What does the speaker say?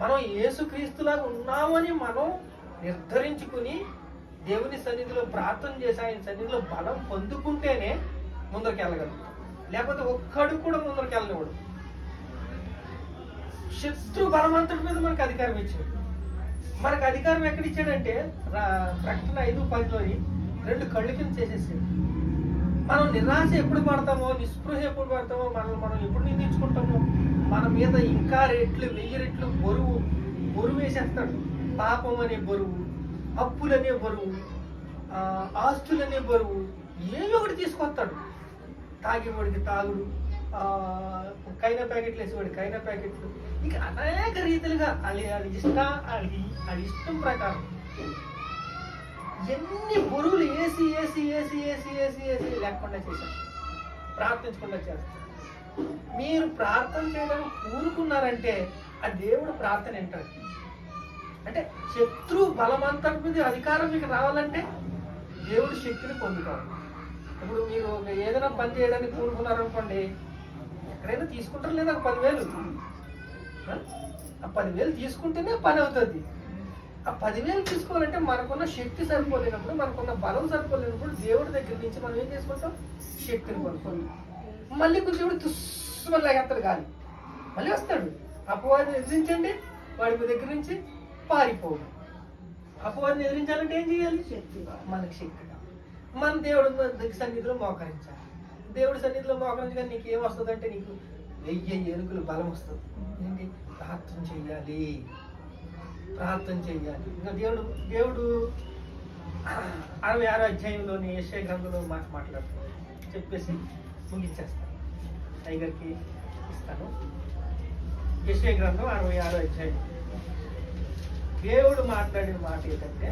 మనం యేసుక్రీస్తులాగా ఉన్నామని మనం నిర్ధరించుకుని దేవుని సన్నిధిలో ప్రార్థన చేసి ఆయన సన్నిధిలో బలం పొందుకుంటేనే ముందరికి వెళ్ళగలుగుతాం. లేకపోతే ఒక్కడు కూడా ముందరికి వెళ్ళనివ్వడు. శత్రు బలవంతుడి మీద మనకు అధికారం ఇచ్చాడు. మనకు అధికారం ఎక్కడ ఇచ్చాడంటే ప్రకటన ఐదు పదిలోని రెండు కళ్ళు కింద చేసేసాడు. మనం నిరాశ ఎప్పుడు పడతామో నిస్పృహ ఎప్పుడు పడతామో మనల్ని మనం ఎప్పుడు నిందించుకుంటామో మన మీద ఇంకా రెట్లు వెయ్యి రెట్లు బరువు బరువు వేసేస్తాడు. పాపం అనే బరువు అప్పులనే బరువు ఆస్తులనే బరువు ఏదో ఒకటి తీసుకొస్తాడు. తాగేవాడికి తాగుడు కైనా ప్యాకెట్లు వేసేవాడు కైనా ప్యాకెట్లు. ఇక అనేక రీతిలుగా అది అది ఇష్ట అది అది ఇష్టం ప్రకారం ఎన్ని బరువులు వేసి వేసి వేసి వేసి వేసి వేసి లేకుండా చేశారు ప్రార్థించకుండా చేస్తారు మీరు ప్రార్థన చేయడానికి కూరుకున్నారంటే ఆ దేవుడు ప్రార్థన వింటాడు. అంటే శత్రు బలమంతటి మీద అధికారం మీకు రావాలంటే దేవుడు శక్తిని పొందుతారు ఇప్పుడు మీరు ఒక ఏదైనా పని చేయడానికి కూరుకున్నారనుకోండి ఎక్కడైనా తీసుకుంటారు లేదా ఒక పదివేలు? ఆ? ఆ పదివేలు తీసుకుంటేనే పని అవుతుంది. ఆ పదివేలు తీసుకోవాలంటే మనకున్న శక్తి సరిపోలేనప్పుడు మనకున్న బలం సరిపోలేనప్పుడు దేవుడి దగ్గర నుంచి మనం ఏం చేసుకుంటాం? శక్తిని పొందుకుంటాం మళ్ళీ కొంచెం తుస్సు తుస్సుమని లాగేస్తాడు గాలి. మళ్ళీ వస్తాడు. అపవాదిని ఎదిరించండి వాడి దగ్గర నుంచి పారిపోవు అపవాదిని ఎదిరించాలంటే ఏం చేయాలి? శక్తి మనకి శక్తి మన దేవుడు సన్నిధిలో మోకరించాలి. దేవుడి సన్నిధిలో మోకరించగా నీకు ఏం వస్తుంది అంటే నీకు వెయ్యి ఎరుకులు బలం వస్తుంది. ఏంటి? ప్రార్థన చెయ్యాలి ప్రార్థన చెయ్యాలి ఇంకా దేవుడు దేవుడు అరవై ఆరో అధ్యాయంలోని యశ్వ గ్రంథంలో మాట మాట్లాడుతున్నాడు. చెప్పేసి ముగించేస్తాను టైగర్కి ఇస్తాను. యశ్య గ్రంథం అరవై ఆరో అధ్యాయం. దేవుడు మాట్లాడిన మాట ఏంటంటే